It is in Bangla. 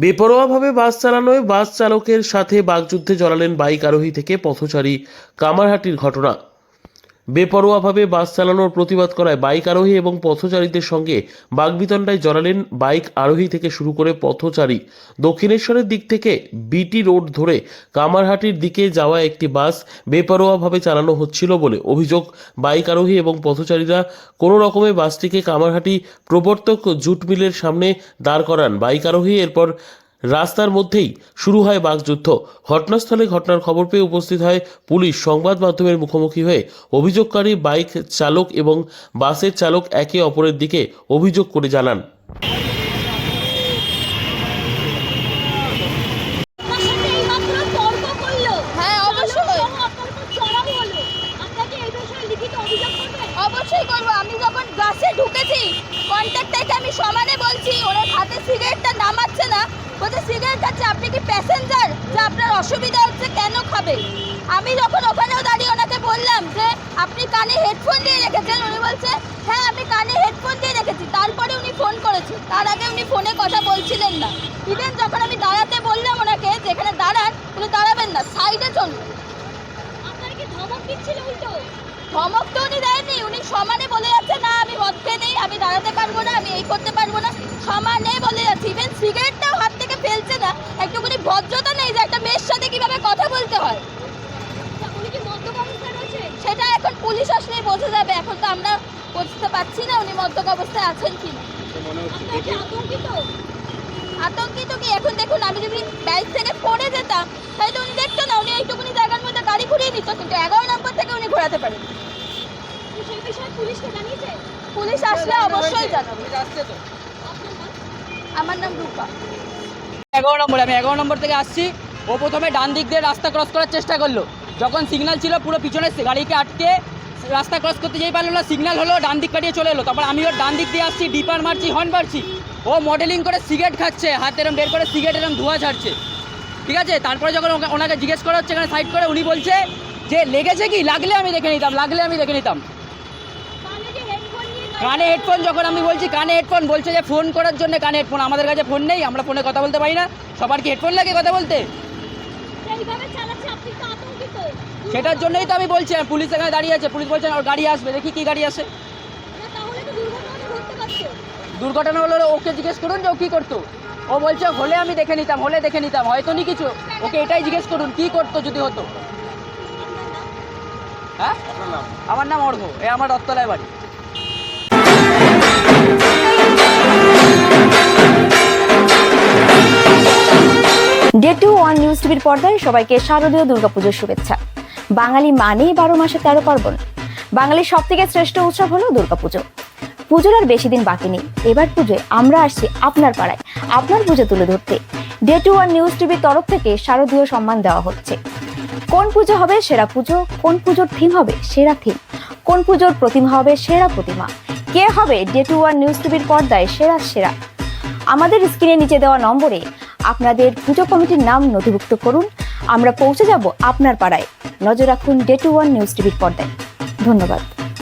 বেপরোয়াভাবে বাস চালানোয় বাস চালকের সাথে বাগযুদ্ধে জড়ালেন বাইক আরোহী থেকে পথচারী কামারহাটির ঘটনা। বেপরোয়াভাবে বাস চালানোর প্রতিবাদ করায় বাইক আরোহী এবং পথচারীদের সঙ্গে বাগবিতণ্ডায় জড়ালেন বাইক আরোহী থেকে শুরু করে পথচারী। দক্ষিণেশ্বরের দিক থেকে বিটি রোড ধরে কামারহাটির দিকে যাওয়া একটি বাস বেপরোয়াভাবে চালানো হচ্ছিল বলে অভিযোগ। বাইক আরোহী এবং পথচারীরা কোনো রকমে বাসটিকে কামারহাটি প্রবর্তক জুট মিলের সামনে দাঁড় করান। বাইক আরোহী এরপর রাস্তার মধ্যেই শুরু হয় বাঘযুদ্ধ। ঘটনাস্থলে ঘটনার খবর পেয়ে উপস্থিত হয় পুলিশ। সংবাদ মাধ্যমের মুখোমুখি হয়ে অভিযোগকারী বাইক চালক এবং বাসের চালক একে অপরের দিকে অভিযোগ করে জানান আমার সাথে এইমাত্র তর্ক করল। হ্যাঁ, অবশ্যই। এবং আপনার উপর চড়াও হলো। আপনাকে এই বিষয়ে লিখিত অভিযোগ করবেন? অবশ্যই করব আমি যখন বাসে ঢুকেছি কন্ট্রাক্টরকে আমি সমানে বলছি ওরা হাতে সিগারেটটা নামাচ্ছে না বলছে সিগারেট খাচ্ছে আপনি কি প্যাসেঞ্জার যে আপনার অসুবিধা হচ্ছে কেন খাবে? আমি যখন ওখানেও দাঁড়িয়ে ওনাকে বললাম যে আপনি কানে হেডফোন দিয়ে রেখেছেন? উনি বলছে হ্যাঁ আমি কানে হেডফোন দিয়ে রেখেছি। তারপরে উনি ফোন করেছে। তার আগে উনি ফোনে কথা বলছিলেন না। ইভেন যখন আমি দাঁড়াতে বললাম ওনাকে যেখানে দাঁড়ান উনি দাঁড়াবেন না সাইডে চলুন। ধমক তো উনি দেয়নি। উনি সমানে বলে যাচ্ছে না আমি মধ্যে নেই আমি দাঁড়াতে পারব না আমি এই করতে পারব না। সমানে বলে যাচ্ছে। ইভেন না একটুখানি ভদ্রতা নেই যে একটা মেয়ের সাথে কীভাবে কথা বলতে হয়? সেটা এখন পুলিশ আসলেই বোঝা যাবে। এখন তো আমরা বুঝতে পারছি না উনি মদ্যক অবস্থায় আছেন কি। না আতঙ্কিত? কি? এখন দেখুন আমি যদি বাইক থেকে পড়ে যেতাম তাহলে তো উনি দেখতো না উনি এইটুকুনি জায়গার মধ্যে গাড়ি ঘুরিয়ে নিত কিন্তু এগারো নম্বর থেকে উনি ঘোরাতে পারেন? পুলিশ আসলে অবশ্যই জানাবে। আমার নাম রূপা। এগারো নম্বর, আমি এগারো নম্বর থেকে আসছি। ও প্রথমে ডান দিক দিয়ে রাস্তা ক্রস করার চেষ্টা করল। যখন সিগনাল ছিল, পুরো পিছনে গাড়িকে আটকে রাস্তা ক্রস করতে যেই পারল না সিগনাল হলো ডান দিক কাটিয়ে চলে এলো। তারপর আমি ওর ডান দিক দিয়ে আসছি ডিপার মারছি হর্ন মারছি ও মডেলিং করে সিগারেট খাচ্ছে, হাত বের করে সিগারেট এরম ধোঁয়া ছাড়ছে ঠিক আছে? তারপরে যখন ওনাকে জিজ্ঞেস করা হচ্ছে, এখানে সাইড করে, উনি বলছে যে, লেগেছে কি? লাগলে আমি দেখে নিতাম, লাগলে আমি দেখে নিতাম কানে যে হেডফোন নিয়ে গাড়ি কানে হেডফোন যখন আমি বলছি কানে হেডফোন বলছে যে ফোন করার জন্য কানে হেডফোন আমাদের কাছে ফোন নেই আমরা ফোনে কথা বলতে পারি না। সবার কি হেডফোন লাগে কথা বলতে? এইভাবে চালাচ্ছে, আপনি তো আতঙ্কিত। সেটার জন্যই তো আমি বলছি পুলিশ এখানে দাঁড়িয়ে আছে। পুলিশ বলছেন ওর গাড়ি আসবে। দেখি কি গাড়ি আসে। দুর্ঘটনা হলো ওকে জিজ্ঞেস করুন যে ও কী করতো। ও বলছে হলে আমি দেখে নিতাম হলে দেখে নিতাম হয়তো নি কিছু। ওকে এটাই জিজ্ঞেস করুন কি করতো যদি হতো? হ্যাঁ? আমার নাম অর্ঘ এ আমার রত্তলায় বাড়ি। ডে টু ওয়ান নিউজ টিভির পর্দায় সবাইকে শারদীয় দুর্গাপুজোর শুভেচ্ছা। বাঙালি মানেই বারো মাসে তেরো পার্বণ। বাঙালির সব থেকে শ্রেষ্ঠ উৎসব হলো দুর্গাপুজো। পুজোর আর বেশি দিন বাকি নেই। এবার পুজোয় আমরা আসছি আপনার পাড়ায়। আপনার পুজো তুলে ধরতে। ডে টু ওয়ান নিউজ টিভির তরফ থেকে শারদীয় সম্মান দেওয়া হচ্ছে। কোন পুজো হবে সেরা পুজো? কোন পুজোর থিম হবে সেরা থিম কোন পুজোর প্রতিমা হবে সেরা প্রতিমা? কে হবে ডে টু ওয়ান নিউজ টিভির পর্দায় সেরা সেরা? আমাদের স্ক্রিনে নিচে দেওয়া নম্বরে আপনাদের পুজো কমিটির নাম নথিভুক্ত করুন। আমরা পৌঁছে যাব আপনার পাড়ায়। নজর রাখুন ডে টু ওয়ান নিউজ টিভির পর্দায়। ধন্যবাদ।